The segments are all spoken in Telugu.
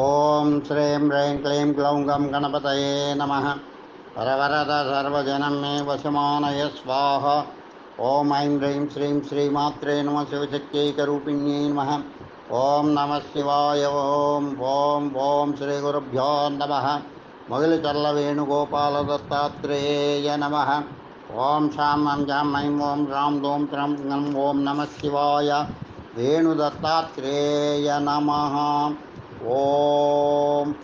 ओम श्रीं ह्रीं क्लीं क्लौंग गणपत नम। परवरद वरवरद मे वशमानय स्वाहा। ॐ ऐं ह्रीं श्रीं श्रीमात्रे नम शिवशक्त्यैकरूपिण्यै नम। ओं नम शिवाय, ॐ ओम श्री गुरभ्यो नमः। मुगिलचल्लवेणुगोपालदत्तात्रेय नमः। ॐ शां अं जां ऐं ओं रां दों त्रं ओं नम शिवाय। वेणुदत्तात्रेय नमः। ओम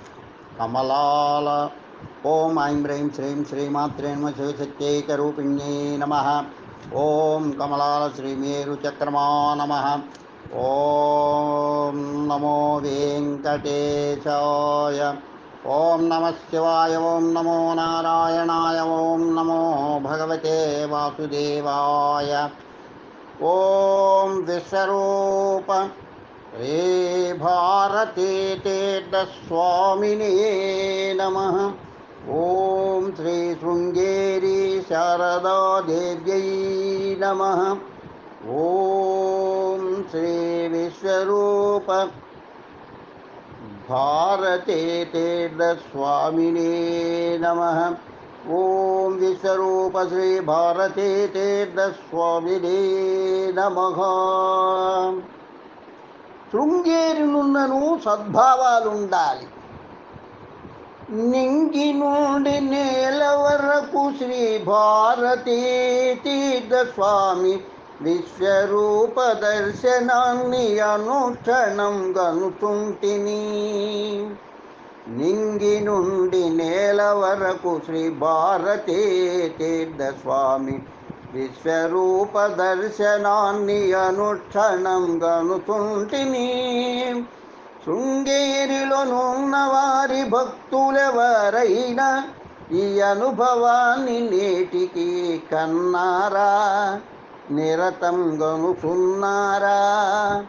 कमलाल। ओम ऐं ब्रीं श्रीं श्रीमात्रेन्म शिवशक्तिकिणे नम। ओं कमलाल श्री मेरुचक्रमा नम ओ नमो वेकटेशय ओं नम शिवाय ओं नमो नारायणा ओं नमो भगवते वासुदेवाय। ओ विश्व వాసుదేవాయ ఓం విశ్వరూప రే భారతే తీర్థస్వామినే నమ ఓం శ్రీ శృంగేరి శారదాదేవ్యై నమ ఓం శ్రీ విశ్వరూప భారతే తీర్థస్వామినే నమ ఓం విశ్వరూప శ్రీ భారతే తీర్థస్వామినే నమ శృంగేరినున్నను సద్భావాలుండాలి. నింగి నుండి నేల వరకు శ్రీ భారతీ తీర్థస్వామి విశ్వరూప దర్శనాన్ని అనుక్షణం గనుతుంటిని. నింగి నుండి నేల వరకు శ్రీ భారతీ తీర్థస్వామి విశ్వరూప దర్శనాన్ని అనుక్షణం గనుతుంటిని. శృంగేరిలోనున్న వారి భక్తులెవరైనా ఈ అనుభవాన్ని నేటికి కన్నారా? నిరతం గనుచున్నారా?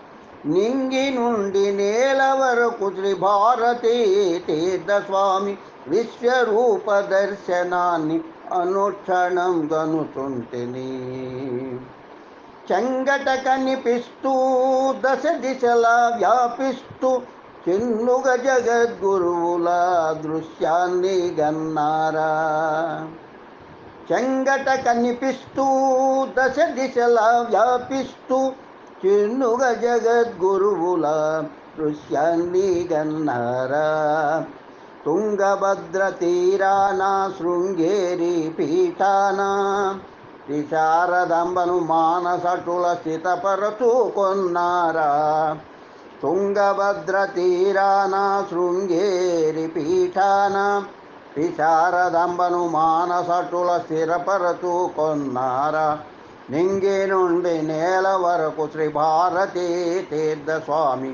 నింగి నుండి నేల వరకు శ్రీ భారతీ తీర్థస్వామి విశ్వరూప దర్శనాన్ని అనుక్షణం గనుతుంటిని. చెంగట కనిపిస్తూ దశ దిశలా వ్యాపిస్తూ చిన్నుగ జగద్గురువుల దృశ్యాన్ని గన్నారా. చెంగట కనిపిస్తూ దశ దిశలా వ్యాపిస్తూ చిన్నుగ జగద్గురువుల దృశ్యాన్ని గన్నారా. తుంగభద్ర తీరాన శృంగేరి పీఠాన విశారదంబను మానసటుల స్థితపరచుకొన్నారా తుంగభద్ర తీరాన శృంగేరి పీఠాన విశారదంబను మానసటుల స్థిరపరచుకొన్నారా నింగి నుండి నేల వరకు శ్రీ భారతీ తీర్థస్వామి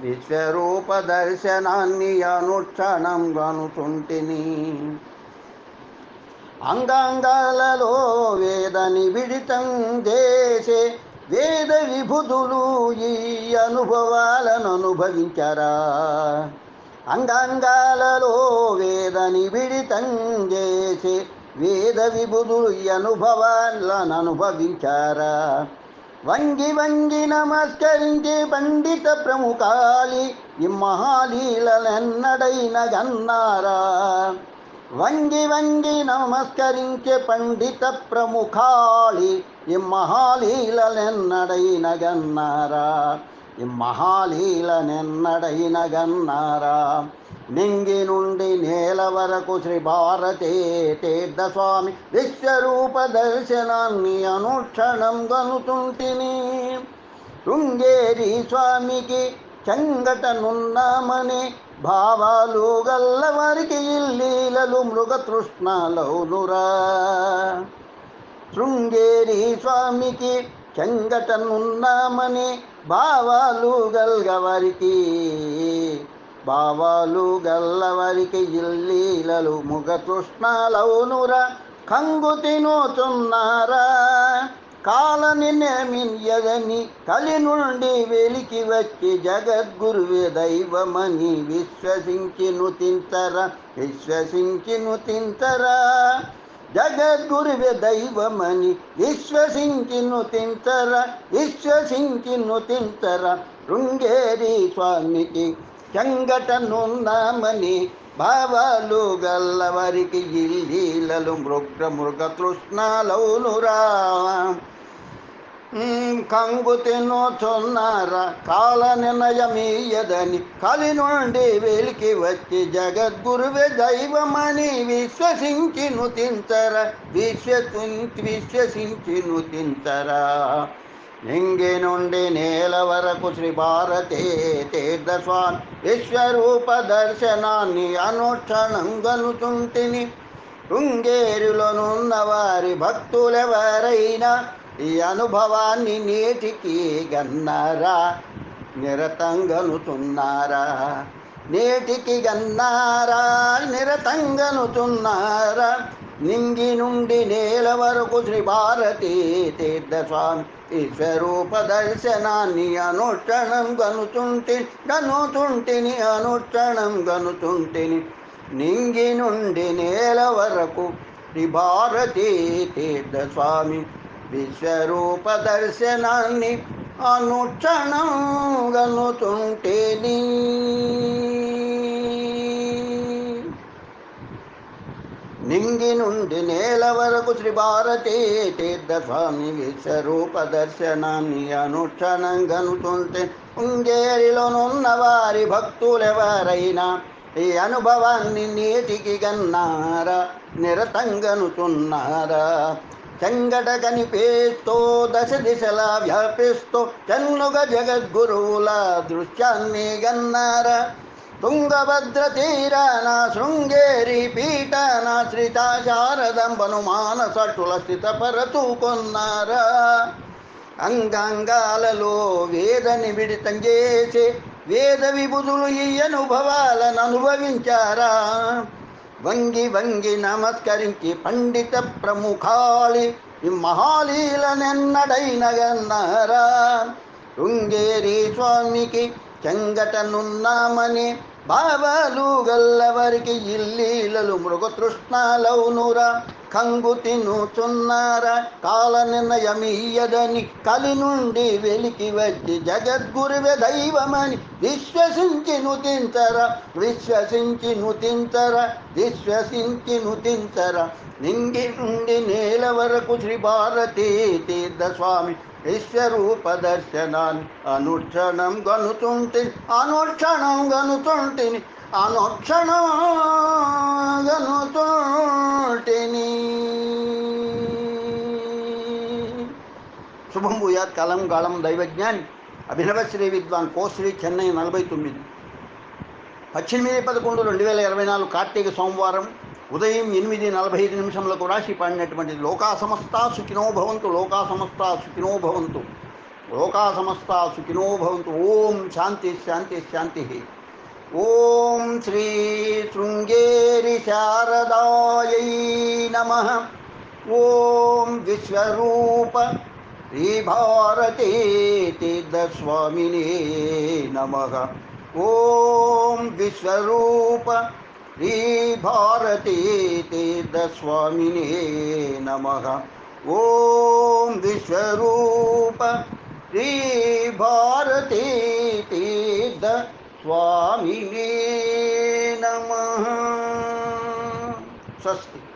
విశ్వరూప దర్శనాన్ని అనుక్షణం గనుచుంటిని అంగాంగాలలో వేద నిబిడితం చేసే వేద విభుతులు ఈ అనుభవాలను అనుభవించరా? అంగాంగాలలో వేద నిబిడితం చేసే వేద విభుతులు ఈ అనుభవాలను అనుభవించారా? వంగి వంగి నమస్కరించి పండిత ప్రముఖాలి ఈ మహాలీలనెన్నడైన గన్నారా వంగి వంగి నమస్కరించే పండిత ప్రముఖాళి ఈ మహాలీలనెన్నడైన గన్నారా ఈ మహాలీలనెన్నడైన గన్నారా నింగి నుండి నేల వరకు శ్రీ భారతే తీర్థస్వామి విశ్వరూప దర్శనాన్ని అనుక్షణం గనుతుంటిని. శృంగేరి స్వామికి చెంగటనున్నామని భావాలు గల్లవారికి ఇల్లీలలు మృగతృష్ణలౌనురా శృంగేరి స్వామికి చెంగటనున్నామని భావాలు గల్గవారికి భావాలు జిల్లీలలు ఇల్లీలలు తృష్ణాలవునురా కంగు తినోచున్నారా కాలని నేమియదని కలి నుండి వెలికి వచ్చి జగద్గురువే దైవమని విశ్వసించి నుతింతర విశ్వసించి నుతింతరా జగద్గురువే దైవమని విశ్వసించి నుతింతర విశ్వసించి నుతింతర శృంగేరి స్వామికి ఎంగటనున్నామని భావాలు గల్లవరికి ఇల్లీలలు మృగ మృగ తృష్ణాలవునురా కంగు తినోచున్నారా కాల నిర్ణయమీయదని కలి నుండి వెలికి వచ్చి జగద్గురువే దైవమని విశ్వసించి నుతించర విశ్వ విశ్వసించి నుతించరా నింగి నుండి నేల వరకు శ్రీ భారతే తీర్థస్వామి విశ్వరూప దర్శనాన్ని అనుక్షణం గనుచుంటిని శృంగేరులోనున్న వారి భక్తులెవరైనా ఈ అనుభవాన్ని నేటికి గన్నారా? నిరతంగనుతున్నారా నేటికి గన్నారా? నిరతంగనుతున్నారా నింగి నుండి నేల వరకు శ్రీ భారతీ తీర్థస్వామి. ఈశ్వరూప దర్శనాన్ని అనుక్షణం గనుచుంటి గనుచుంటిని అనుక్షణం గనుచుంటిని నింగి నుండి నేల వరకు శ్రీ భారతీ తీర్థస్వామి. విశ్వరూప దర్శనాన్ని అనుక్షణం గనుతుంటేని. నింగి నుండి నేల వరకు శ్రీ భారతీ తీర్థస్వామి విశ్వరూప దర్శనాన్ని అనుక్షణం గనుతుంటే ఉంగేరిలోనున్న వారి భక్తులెవరైనా ఈ అనుభవాన్ని నీటికి గన్నారా నిరతంగనుతున్నారా చెంగట కనిపిస్తూ దశ దిశలా వ్యాపిస్తూ చన్నుగ జగద్గురువుల దృశ్యాన్ని గన్నారా? తుంగభద్ర తీరాన శృంగేరి పీఠాన శ్రీత శారదంబను మానసటుల స్థితపరతూ కొన్నారా అంగాంగాలలో వేద నిబిడితం చేసి వేద విభుదులు ఈ అనుభవాలను అనుభవించారా? వంగి వంగి నమస్కరించి పండిత ప్రముఖాళి ఈ మహాలీలనెన్నడైన గన్నారా? శృంగేరి స్వామికి చెంగటనున్నామని బాబాలు గల్లవరికి ఇల్లీలలు మృగతృష్ణాలవునురా కంగు తినుచున్నారా కాల నిర్ణయమీయదని కలి నుండి వెలికి వచ్చి జగద్గురువే దైవమని విశ్వసించి నుతించరా విశ్వసించి నుతించరా విశ్వసించి నుతించరా నింగి నుండి నేల వరకు శ్రీ భారతీ తీర్థస్వామి విశ్వరూప దర్శనాన్ అనుక్షణం గనుతుంటి అనుక్షణం గనుతుంటిని అనుక్షణం గనుతుంటిని. శుభం భూయాత్ కలం గాళం దైవజ్ఞాని. అభినవ శ్రీ విద్వాన్ కోశ్రీ చెన్నై నలభై తొమ్మిది. పద్దెనిమిది పదకొండు రెండు వేల ఇరవై నాలుగు కార్తీక సోమవారం ఉదయం ఎనిమిది నలభై ఐదు నిమిషంలకు రాశి పాడినటువంటి లోకా సమస్త సుఖినో భవంతు లోకా సమస్త సుఖినో భవంతు లోకా సమస్త సుఖినో భవంతు ఓం శాంతి శాంతి శాంతి ఓం శ్రీ శృంగేరి శారదాయై నమ ఓం విశ్వరూప శ్రీభారతీ తీర్థస్వామినే నమ ఓం విశ్వరూప श्रीभारती तीर्थस्वामिने नमः। ॐ विश्वरूप। श्रीभारती तीर्थस्वामिने नमः। स्वस्ति